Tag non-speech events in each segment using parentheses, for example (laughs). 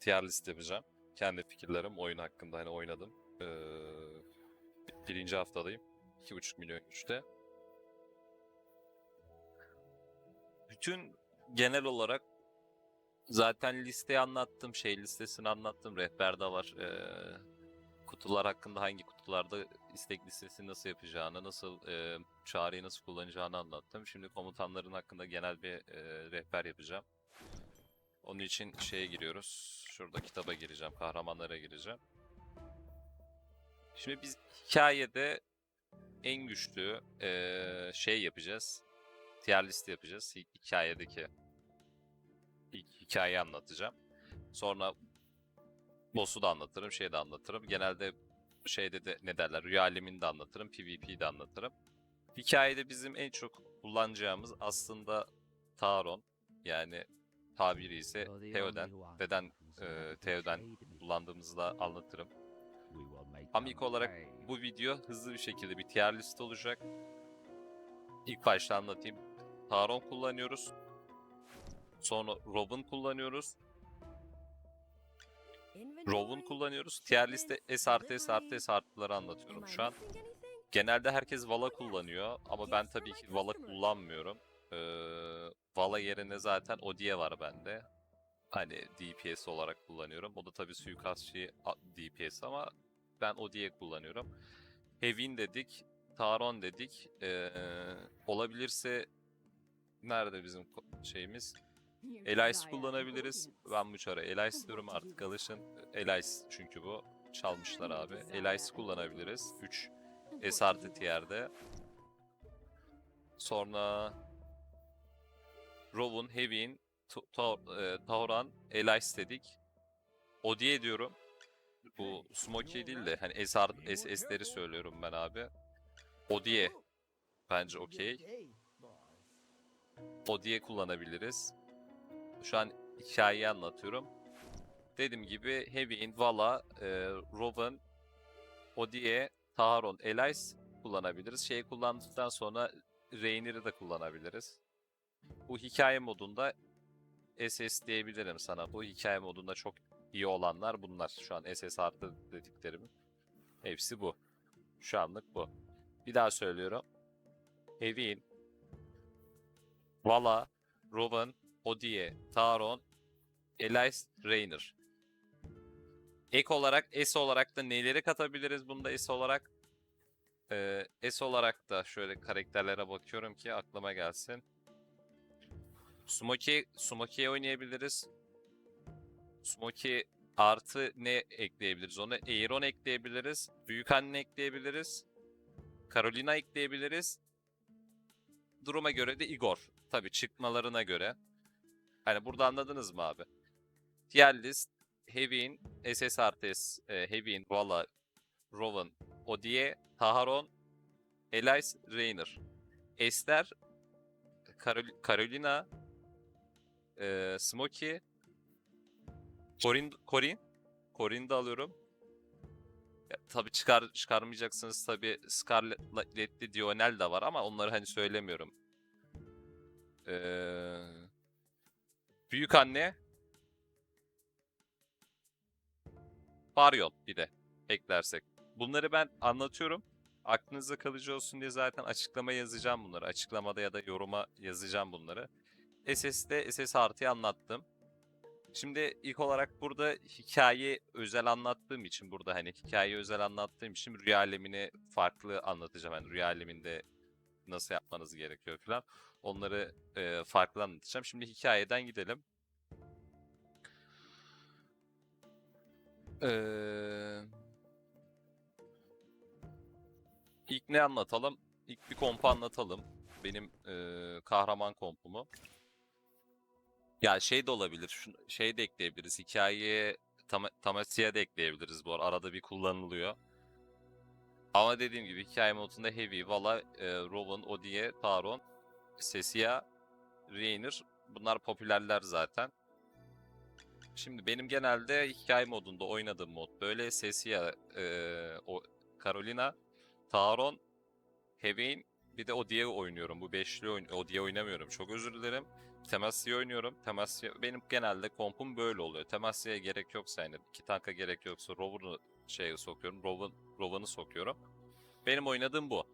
tier list yapacağım. Kendi fikirlerim oyun hakkında hani oynadım. Ee, birinci haftadayım. 2,5 milyon güçte. Bütün genel olarak zaten listeyi anlattım, şey listesini anlattım. Rehberde var. Ee, kutular hakkında hangi kutularda istek listesi nasıl yapacağını, nasıl e, çağrıyı nasıl kullanacağını anlattım. Şimdi komutanların hakkında genel bir e, rehber yapacağım. Onun için şeye giriyoruz. Şurada kitaba gireceğim, kahramanlara gireceğim. Şimdi biz hikayede en güçlü e, şey yapacağız. Tier list yapacağız. Hi- Hikayedeki ilk hikayeyi anlatacağım. Sonra boss'u da anlatırım, şeyi de anlatırım. Genelde şeyde de ne derler, rüya alemini de anlatırım, PvP'yi de anlatırım. Hikayede bizim en çok kullanacağımız aslında Taron. Yani tabiri ise Theoden. Neden e, Theoden kullandığımızı da anlatırım. Ama ilk olarak bu video hızlı bir şekilde bir tier list olacak. İlk başta anlatayım. Taron kullanıyoruz. Sonra Robin kullanıyoruz. Robin kullanıyoruz. Tier liste S artı S anlatıyorum şu an. Genelde herkes Vala kullanıyor ama ben tabii ki Vala kullanmıyorum. Ee, Vala yerine zaten Odie var bende. Hani DPS olarak kullanıyorum. O da tabii suikastçı DPS ama ben Odie kullanıyorum. Hevin dedik, Taron dedik. Ee, olabilirse nerede bizim şeyimiz? Elias kullanabiliriz. Ben bu çara Elias (laughs) diyorum artık alışın. Elias çünkü bu. Çalmışlar abi. Elias kullanabiliriz. 3 S artı tier'de. Sonra Rovun, Heavy'in, Tauran, Elias dedik. Odie diyorum. Bu Smokey değil de hani S, art- S, S'leri söylüyorum ben abi. Odie bence okey. Odie kullanabiliriz. Şu an hikayeyi anlatıyorum. Dediğim gibi Heavy'in, Vala, e, Robin, Odie, Taharon, Elias kullanabiliriz. Şeyi kullandıktan sonra Rainer'ı da kullanabiliriz. Bu hikaye modunda SS diyebilirim sana. Bu hikaye modunda çok iyi olanlar bunlar. Şu an SS artı dediklerim. Hepsi bu. Şu anlık bu. Bir daha söylüyorum. Heavy'in, Vala, Robin, Odie, Taron, Elias, Rainer. Ek olarak S olarak da neleri katabiliriz bunda S olarak? Ee, S olarak da şöyle karakterlere bakıyorum ki aklıma gelsin. Smokey, Smokey oynayabiliriz. Smokey artı ne ekleyebiliriz? Onu Aeron ekleyebiliriz. Büyük anne ekleyebiliriz. Carolina ekleyebiliriz. Duruma göre de Igor. Tabii çıkmalarına göre. Hani burada anladınız mı abi? Tier list Heavy'in, SS artı S, e, Heavy'in, Vala, Rowan, Odie, Taharon, Elias, Rainer. Esther, Karol- Carolina, e, Smokey, Corin, Corin, Corin de alıyorum. Ya, tabii çıkar çıkarmayacaksınız tabii Scarlet'li Dionel de var ama onları hani söylemiyorum. Ee, büyük anne Baryon bir de eklersek. Bunları ben anlatıyorum. Aklınızda kalıcı olsun diye zaten açıklama yazacağım bunları. Açıklamada ya da yoruma yazacağım bunları. SS'de SS artıyı anlattım. Şimdi ilk olarak burada hikaye özel anlattığım için burada hani hikaye özel anlattığım için rüya alemini farklı anlatacağım. Yani rüya aleminde nasıl yapmanız gerekiyor falan. Onları e, farklı anlatacağım. Şimdi hikayeden gidelim. Ee, ilk ne anlatalım? İlk bir kompu anlatalım. Benim e, kahraman kompumu. Ya şey de olabilir. Şunu, şey de ekleyebiliriz. Hikayeye Tam Tamasiya da ekleyebiliriz bu arada. Arada bir kullanılıyor. Ama dediğim gibi hikaye modunda Heavy, Vala, e, Rowan, Odie, Taron, Sesia, Rainer. Bunlar popülerler zaten. Şimdi benim genelde hikaye modunda oynadığım mod böyle Sesia, e, o Carolina, Taron, Heavy'in, Bir de Odiye oynuyorum. Bu beşli oyun Odiye oynamıyorum. Çok özür dilerim. Temasya oynuyorum. Temasya benim genelde kompum böyle oluyor. Temasya'ya gerek yoksa yani iki tanka gerek yoksa Rover'ı şeye sokuyorum. Rovan, Rovan'ı sokuyorum. Benim oynadığım bu.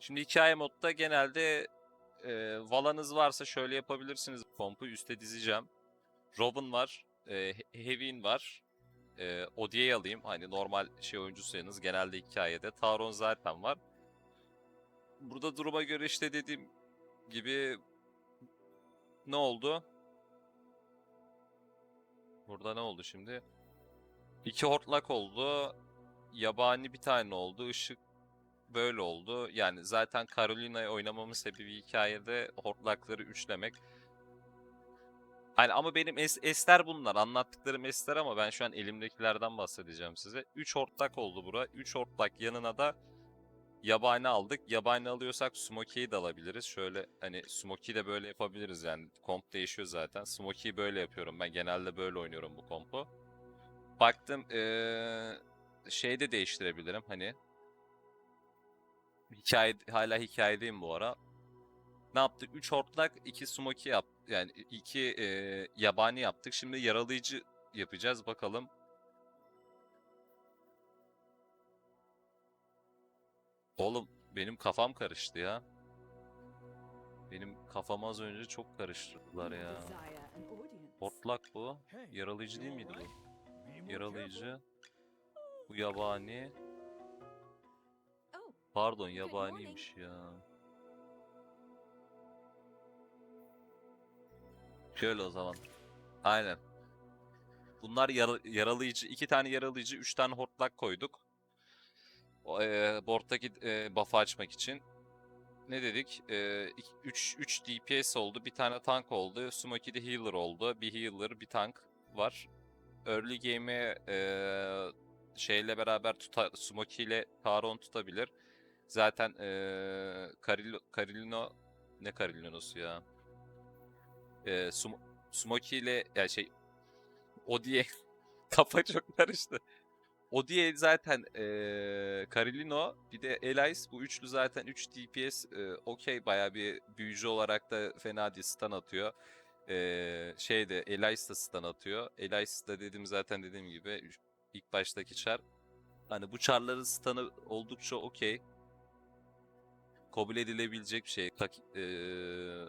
Şimdi hikaye modda genelde e, Vala'nız varsa şöyle yapabilirsiniz. Kompu üste dizeceğim. Robin var. E, He- Heavy'in var. E, Odiye'yi alayım. Hani normal şey oyuncusuysanız genelde hikayede. Taron zaten var. Burada duruma göre işte dediğim gibi ne oldu? Burada ne oldu şimdi? İki hortlak oldu. Yabani bir tane oldu. Işık böyle oldu. Yani zaten Carolina'yı oynamamın sebebi hikayede hortlakları üçlemek. Hani ama benim es esler bunlar. Anlattıklarım esler ama ben şu an elimdekilerden bahsedeceğim size. 3 hortlak oldu bura. 3 hortlak yanına da yabani aldık. Yabani alıyorsak Smokey'i de alabiliriz. Şöyle hani Smokey'i de böyle yapabiliriz yani. Komp değişiyor zaten. Smokey'i böyle yapıyorum. Ben genelde böyle oynuyorum bu kompu. Baktım eee şey de değiştirebilirim hani. Hikaye, hala hikayedeyim bu ara. Ne yaptık? 3 hortlak, 2 smoky yap. Yani 2 yabani yaptık. Şimdi yaralayıcı yapacağız. Bakalım. Oğlum benim kafam karıştı ya. Benim kafam az önce çok karıştırdılar ya. Hortlak bu. Yaralayıcı değil miydi bu? Yaralayıcı. Bu yabani. Pardon yabaniymiş ya. Şöyle o zaman. Aynen. Bunlar yara- yaralayıcı. iki tane yaralayıcı, üç tane hortlak koyduk. O, eee board'daki eee, buff'ı açmak için. Ne dedik? 3 3 DPS oldu. Bir tane tank oldu. Smokey de healer oldu. Bir healer, bir tank var. Early game'e eee, şeyle beraber tuta, Smokey ile Taron tutabilir. Zaten eee Carilo, Carilino ne Carilino'su ya? Eee Sum- Smokey ile ya şey Odie (laughs) kafa çok karıştı. Odie zaten eee Carilino bir de Elias bu üçlü zaten 3 DPS eee, okey baya bir büyücü olarak da fena değil stun atıyor. Eee şeyde Elias da stun atıyor. Elias da dedim zaten dediğim gibi üç- ilk baştaki çar. Hani bu çarların stun'ı oldukça okey. Kabul edilebilecek bir şey. Tak- eee,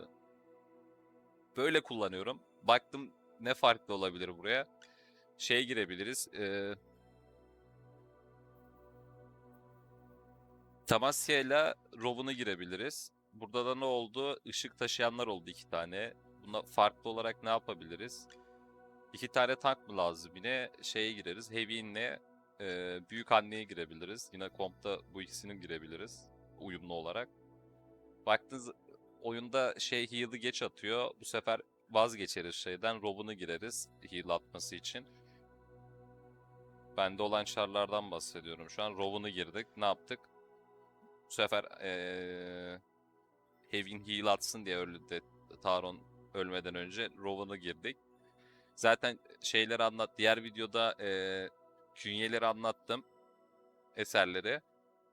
böyle kullanıyorum. Baktım ne farklı olabilir buraya. Şey girebiliriz. Eee Tamasya ile Rov'unu girebiliriz. Burada da ne oldu? Işık taşıyanlar oldu iki tane. Buna farklı olarak ne yapabiliriz? İki tane tank mı lazım? Yine şeye gireriz. Heavy'inle e, Büyük Anne'ye girebiliriz. Yine kompta bu ikisini girebiliriz. Uyumlu olarak. Baktınız oyunda şey heal'ı geç atıyor. Bu sefer vazgeçeriz şeyden. Rob'unu gireriz heal atması için. Bende olan çarlardan bahsediyorum. Şu an Rob'unu girdik. Ne yaptık? Bu sefer eee Heavy'in heal atsın diye öldü de Taron ölmeden önce Rowan'ı girdik. Zaten şeyleri anlat. Diğer videoda eee künyeleri anlattım. Eserleri.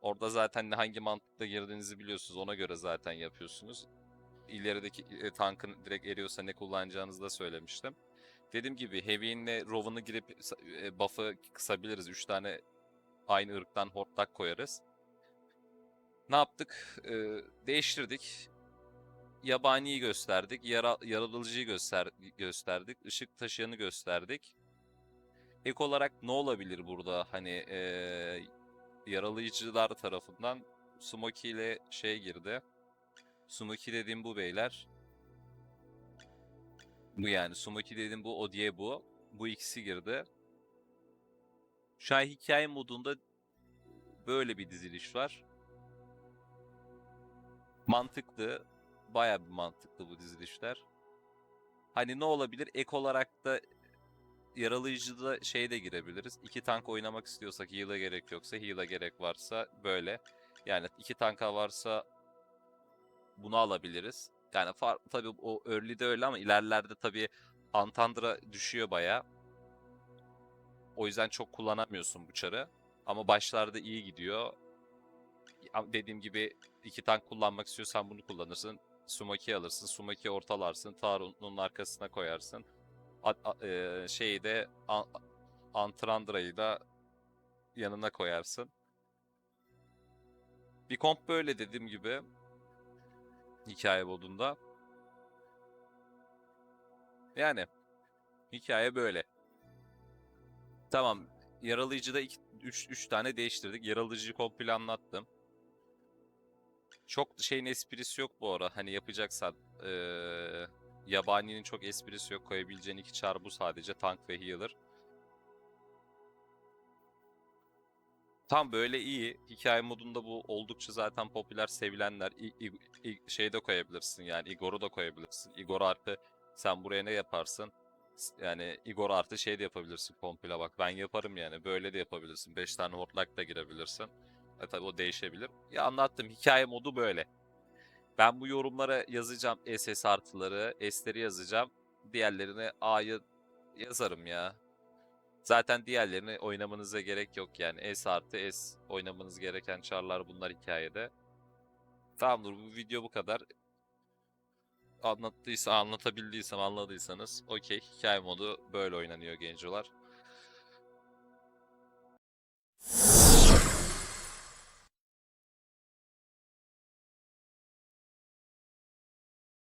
Orada zaten hangi mantıkla girdiğinizi biliyorsunuz. Ona göre zaten yapıyorsunuz. İlerideki e, tankın direkt eriyorsa ne kullanacağınızı da söylemiştim. Dediğim gibi Heavy'inle Rowan'ı girip e, buff'ı kısabiliriz. 3 tane aynı ırktan hortlak koyarız. Ne yaptık? Ee, değiştirdik. Yabaniyi gösterdik. Yara, yaralıcıyı göster, gösterdik. Işık taşıyanı gösterdik. Ek olarak ne olabilir burada? Hani ee, yaralayıcılar tarafından Smoky ile şey girdi. Smoky dediğim bu beyler. Bu yani. Smoky dediğim bu. Odie bu. Bu ikisi girdi. Şu an hikaye modunda böyle bir diziliş var mantıklı. Bayağı bir mantıklı bu dizilişler. Hani ne olabilir? Ek olarak da yaralayıcıda şey de girebiliriz. İki tank oynamak istiyorsak heal'a gerek yoksa heal'a gerek varsa böyle. Yani iki tanka varsa bunu alabiliriz. Yani far, tabii o early'de öyle ama ilerlerde tabii Antandra düşüyor bayağı. O yüzden çok kullanamıyorsun bu çarı. Ama başlarda iyi gidiyor. Dediğim gibi iki tank kullanmak istiyorsan bunu kullanırsın. Sumaki alırsın. Sumaki ortalarsın. Tarun'un arkasına koyarsın. A- a- eee, şeyi de An- Antrandra'yı da yanına koyarsın. Bir komp böyle dediğim gibi hikaye modunda. Yani hikaye böyle. Tamam. Yaralayıcıda 3 3 tane değiştirdik. Yaralayıcıyı komple anlattım. Çok şeyin esprisi yok bu ara. Hani yapacaksan eee yabaninin çok esprisi yok. Koyabileceğin iki çar bu sadece. Tank ve healer. Tam böyle iyi. Hikaye modunda bu oldukça zaten popüler sevilenler. İ- İ- İ- şey de koyabilirsin yani Igor'u da koyabilirsin. Igor artı sen buraya ne yaparsın? Yani Igor artı şey de yapabilirsin komple bak ben yaparım yani böyle de yapabilirsin. 5 tane hortlak da girebilirsin. E tabi o değişebilir. Ya anlattım hikaye modu böyle. Ben bu yorumlara yazacağım SS artıları, S'leri yazacağım. Diğerlerine A'yı yazarım ya. Zaten diğerlerini oynamanıza gerek yok yani. S artı S oynamanız gereken çarlar bunlar hikayede. Tamamdır bu video bu kadar. Anlattıysa, anlatabildiysem anladıysanız okey. Hikaye modu böyle oynanıyor gencolar.